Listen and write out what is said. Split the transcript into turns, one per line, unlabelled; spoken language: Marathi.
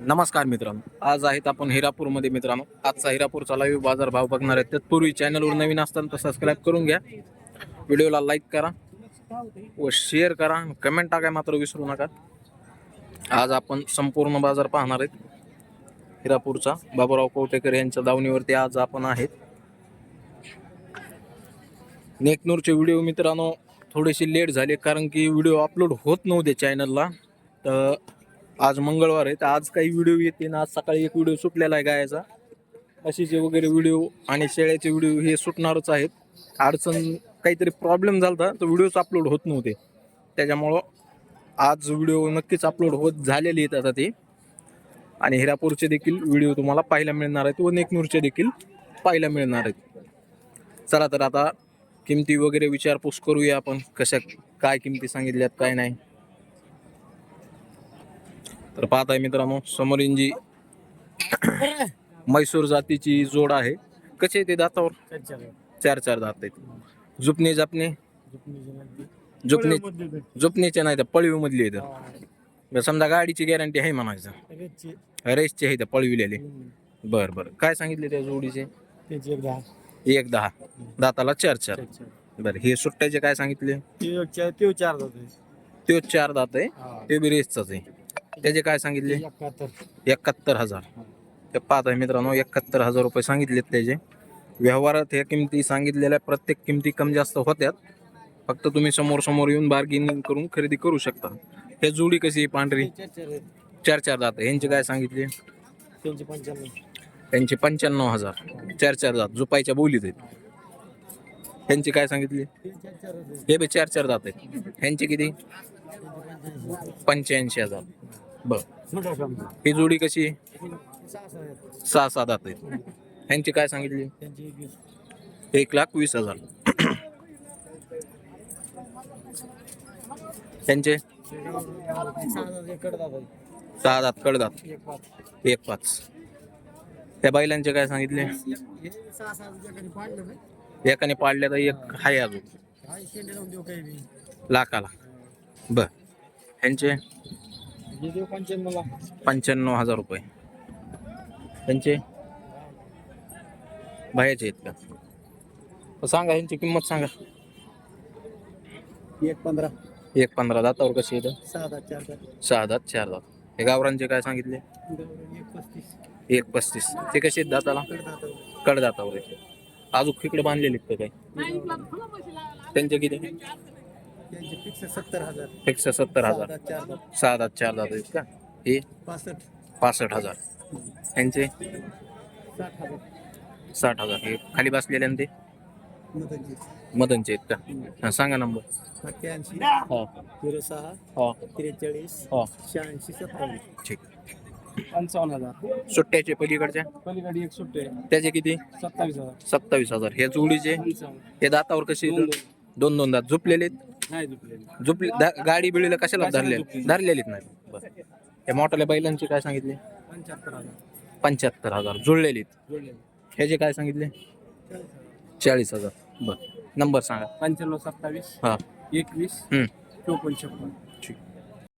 नमस्कार मित्रांनो. आज आहेत आपण हिरापूरमध्ये मित्रांनो. आजचा हिरापूरचा लाईव्ह बाजार भाव बघणार आहे तत्पूर्वी चॅनलवर नवीन असताना तर सबस्क्राईब करून घ्या. व्हिडिओला लाईक करा व शेअर करा कमेंट टाकाय मात्र विसरू नका. आज आपण संपूर्ण बाजार पाहणार आहेत. हिरापूरचा बाबूराव कवटेकर यांच्या दावणीवरती आज आपण आहेत. नेकनूरचे व्हिडिओ मित्रांनो थोडेसे लेट झाले कारण की व्हिडिओ अपलोड होत नव्हते चॅनलला तर आज मंगळवार आहे तर आज काही व्हिडिओ येते ना आज सकाळी एक व्हिडिओ सुटलेला आहे गायाचा. अशीचे वगैरे व्हिडिओ आणि शेळ्याचे व्हिडिओ हे सुटणारच आहेत. अडचण काहीतरी प्रॉब्लेम झाला होता तर व्हिडिओच अपलोड होत नव्हते. त्याच्यामुळं आज व्हिडिओ नक्कीच अपलोड होत झालेले आहेत आता ते. आणि हिरापूरचे देखील व्हिडिओ तुम्हाला पाहायला मिळणार आहेत व नेकनूरचे देखील पाहायला मिळणार आहेत. चला तर आता किमती वगैरे विचारपूस करूया आपण कशा काय किमती सांगितल्यात काय नाही. तर पाहताय मित्रांनो समोरील जी म्हैसूर जातीची जोड आहे. कसे ते दातावर? चार चार दात आहेत. जुपणे जापणे? जुपणे जुपणीचे नाही तर पळवी मधली आहेत समजा गाडीची गॅरंटी आहे म्हणायचं. रेसचे आहे त्या पळविलेले. बर बर. काय सांगितले त्या जोडीचे? एक दहा. दाताला चार चार. बर हे सुट्ट्याचे काय सांगितले?
ते चार जाते
ते चार दात आहे. ते बी रेसचाच आहे. त्याचे काय सांगितले? एकाहत्तर. हजार. ते पाहत आहे मित्रांनो एकाहत्तर हजार रुपये सांगितलेत त्याचे. व्यवहारात ह्या किमती सांगितलेल्या प्रत्येक किमती कमी जास्त होत्यात. फक्त तुम्ही समोर समोर येऊन बार्गेनिंग करून खरेदी करू शकता. हे जोडी कशी आहे पांढरी? चार चार दात यांचे काय सांगितले?
त्यांचे पंच्याण्णव
हजार. चार चार दात. झुपायच्या बोलीत आहेत. ह्यांचे काय सांगितले? हे बी चार चार दात आहेत. ह्यांचे किती? पंच्याऐंशी हजार. बर ही जोडी कशी? सहा सात आता आहेत ह्यांची काय सांगितली? एक लाख वीस हजार. त्यांचे सहा दात कडदात एक पाच. त्या बैलांचे काय सांगितले? एकाने पाडल्या तर एक हाय अजून. लाखाला. बर. ह्यांचे? पंच्याण्णव हजार रुपये. त्यांचे? बाहेरचे आहेत का? सांगा ह्यांची किंमत सांगा.
एक पंधरा.
एक पंधरा दातावर कशी येतं
सहा दात चार दात.
सहा दात चार दात. हे गावरांचे काय सांगितले?
एक पस्तीस.
ते कसे आहेत दाताला? कडदातावर. अजून इकडे बांधलेले आहेत का काही? त्यांचे किती?
त्यांचे फिक्स सत्तर हजार.
एकशे सत्तर हजार.
दात चार
सहा दात चार दात आहेत का? हे?
पासष्ट.
पासष्ट हजार. यांचे?
साठ हजार.
साठ हजार. हे खाली बसलेले आणि ते?
मदनची.
मदनचे आहेत का? हा, सांगा नंबर.
अठ्ठ्याऐंशी
हा.
झिरो सहा.
हा.
त्रेचाळीस.
हा.
शहाऐंशी सत्तावीस.
ठीक.
पंचावन्न हजार.
सुट्ट्याचे पलीकडच्या?
पलीकडे एक सुट्टे
त्याचे किती?
सत्तावीस हजार.
सत्तावीस हजार. हे जोडीचे?
पंचावन्न
हे दातावर कसे?
दोन
दोन दात. झुपलेले आहेत?
नाही
झुपले गाडी बिळीला कशाला धरले? धरलेलीच नाही. बरं. हे मोठ्याल्या बैलांचे काय सांगितले?
पंच्याहत्तर हजार.
पंच्याहत्तर हजार. जुळलेलीत.
जोडलेले
ह्याचे काय सांगितले? चाळीस हजार. बर. नंबर सांगा.
पंच्याण्णव सत्तावीस
हा.
एकवीस
हम्म.
चोपन्न छप्पन.
ठीक.